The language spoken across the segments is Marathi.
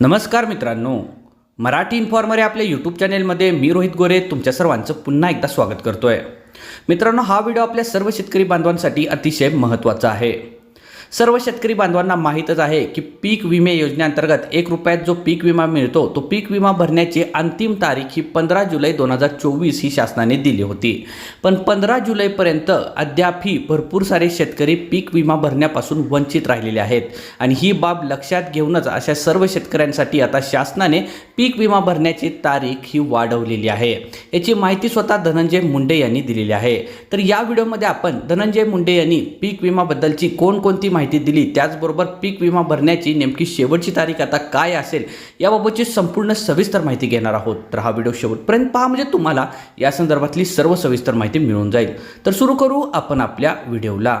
नमस्कार मित्रांनो. मराठी इन्फॉर्मर या आपल्या यूट्यूब चॅनेलमध्ये मी रोहित गोरे तुमच्या सर्वांचं पुन्हा एकदा स्वागत करतोय. मित्रांनो हा व्हिडिओ आपल्या सर्व शेतकरी बांधवांसाठी अतिशय महत्त्वाचा आहे. सर्व शेतकरी बांधवांना माहीतच आहे की पीक विमे योजनेअंतर्गत एक रुपयात जो पीक विमा मिळतो तो पीक विमा भरण्याची अंतिम तारीख ही पंधरा जुलै दोन हजार चोवीस ही शासनाने दिली होती. पण पंधरा जुलैपर्यंत अद्यापही भरपूर सारे शेतकरी पीक विमा भरण्यापासून वंचित राहिलेले आहेत. आणि ही बाब लक्षात घेऊनच अशा सर्व शेतकऱ्यांसाठी आता शासनाने पीक विमा भरण्याची तारीख ही वाढवलेली आहे. याची माहिती स्वतः धनंजय मुंडे यांनी दिलेली आहे. तर या व्हिडिओमध्ये आपण धनंजय मुंडे यांनी पीक विमाबद्दलची कोणकोणती माहिती दिली. त्याचबरोबर पीक विमा भरण्याची नेमकी शेवटची तारीख आता काय असेल याबाबतची संपूर्ण सविस्तर माहिती घेणार आहोत. तर हा व्हिडिओ शेवटपर्यंत पहा. म्हणजे तुम्हाला या संदर्भातली सर्व सविस्तर माहिती मिळून जाईल. तर सुरू करू आपण आपल्या व्हिडिओला.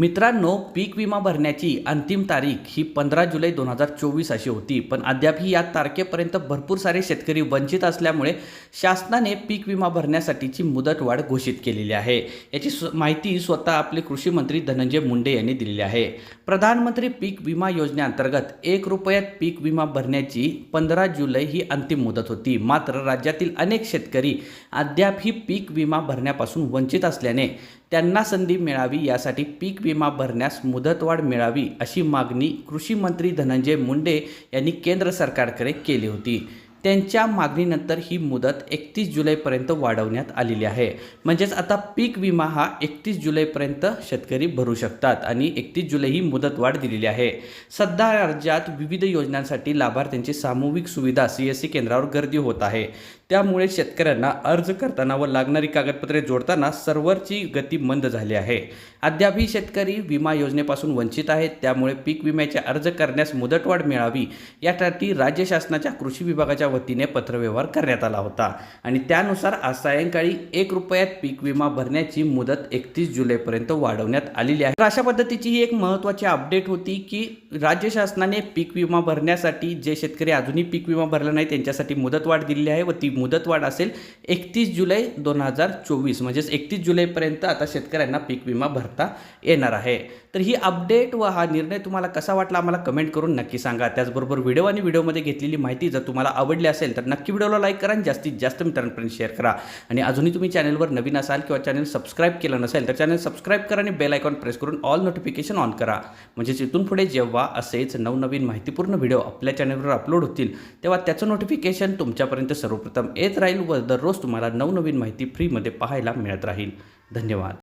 मित्रांनो पीक विमा भरण्याची अंतिम तारीख ही पंधरा जुलै दोन हजार चोवीस अशी होती. पण अद्यापही या तारखेपर्यंत भरपूर सारे शेतकरी वंचित असल्यामुळे शासनाने पीक विमा भरण्यासाठीची मुदतवाढ घोषित केलेली आहे. याची माहिती स्वतः आपले कृषी मंत्री धनंजय मुंडे यांनी दिलेली आहे. प्रधानमंत्री पीक विमा योजनेअंतर्गत एक रुपयात पीक विमा भरण्याची पंधरा जुलै ही अंतिम मुदत होती. मात्र राज्यातील अनेक शेतकरी अद्यापही पीक विमा भरण्यापासून वंचित असल्याने त्यांना संधी मिळावी यासाठी पीक विमा भरण्यास मुदतवाढ मिळावी अशी मागणी कृषी मंत्री धनंजय मुंडे यांनी केंद्र सरकारकडे केली होती. त्यांच्या मागणीनंतर ही मुदत एकतीस जुलैपर्यंत वाढवण्यात आलेली आहे. म्हणजेच आता पीक विमा हा एकतीस जुलैपर्यंत शेतकरी भरू शकतात आणि एकतीस जुलै ही मुदतवाढ दिलेली आहे. सध्या राज्यात विविध योजनांसाठी लाभार्थ्यांची सामूहिक सुविधा सी एस सी केंद्रावर गर्दी होत आहे. त्यामुळे शेतकऱ्यांना अर्ज करताना व लागणारी कागदपत्रे जोडताना सर्व्हरची गती मंद झाली आहे. अद्यापही शेतकरी विमा योजनेपासून वंचित आहेत. त्यामुळे पीक विम्याचे अर्ज करण्यास मुदतवाढ मिळावी यासाठी राज्य शासनाच्या कृषी विभागाच्या वतीने पत्रव्यवहार करण्यात आला होता. आणि त्यानुसार आज सायंकाळी एक रुपयात पीक विमा भरण्याची मुदत एकतीस जुलैपर्यंत वाढवण्यात आलेली आहे. तर अशा पद्धतीची ही एक महत्त्वाची अपडेट होती की राज्य शासनाने पीक विमा भरण्यासाठी जे शेतकरी अजूनही पीक विमा भरला नाही त्यांच्यासाठी मुदतवाढ दिलेली आहे व ती मुदतवाढ असेल एकतीस जुलै दोन हजार चोवीस म्हणजेच एकतीस जुलैपर्यंत आता शेतकऱ्यांना पीक विमा भरता येणार आहे. तर ही अपडेट व हा निर्णय तुम्हाला कसा वाटला आम्हाला कमेंट करून नक्की सांगा. त्याचबरोबर व्हिडिओ आणि व्हिडिओमध्ये घेतलेली माहिती जर तुम्हाला आवडली असेल तर नक्की व्हिडिओला लाईक करा आणि जास्तीत जास्त मित्रांपर्यंत शेअर करा. आणि अजूनही तुम्ही चॅनलवर नवीन असाल किंवा चॅनल सबस्क्राईब केलं नसेल तर चॅनल सबस्क्राईब करा आणि बेल आयकॉन प्रेस करून ऑल नोटिफिकेशन ऑन करा. म्हणजेच इथून पुढे जेव्हा असेच नवनवीन माहितीपूर्ण व्हिडिओ आपल्या चॅनलवर अपलोड होतील तेव्हा त्याचं नोटिफिकेशन तुमच्यापर्यंत सर्वप्रथम येत राहील व दररोज तुम्हाला नवनवीन माहिती फ्रीमध्ये पाहायला मिळत राहील. धन्यवाद.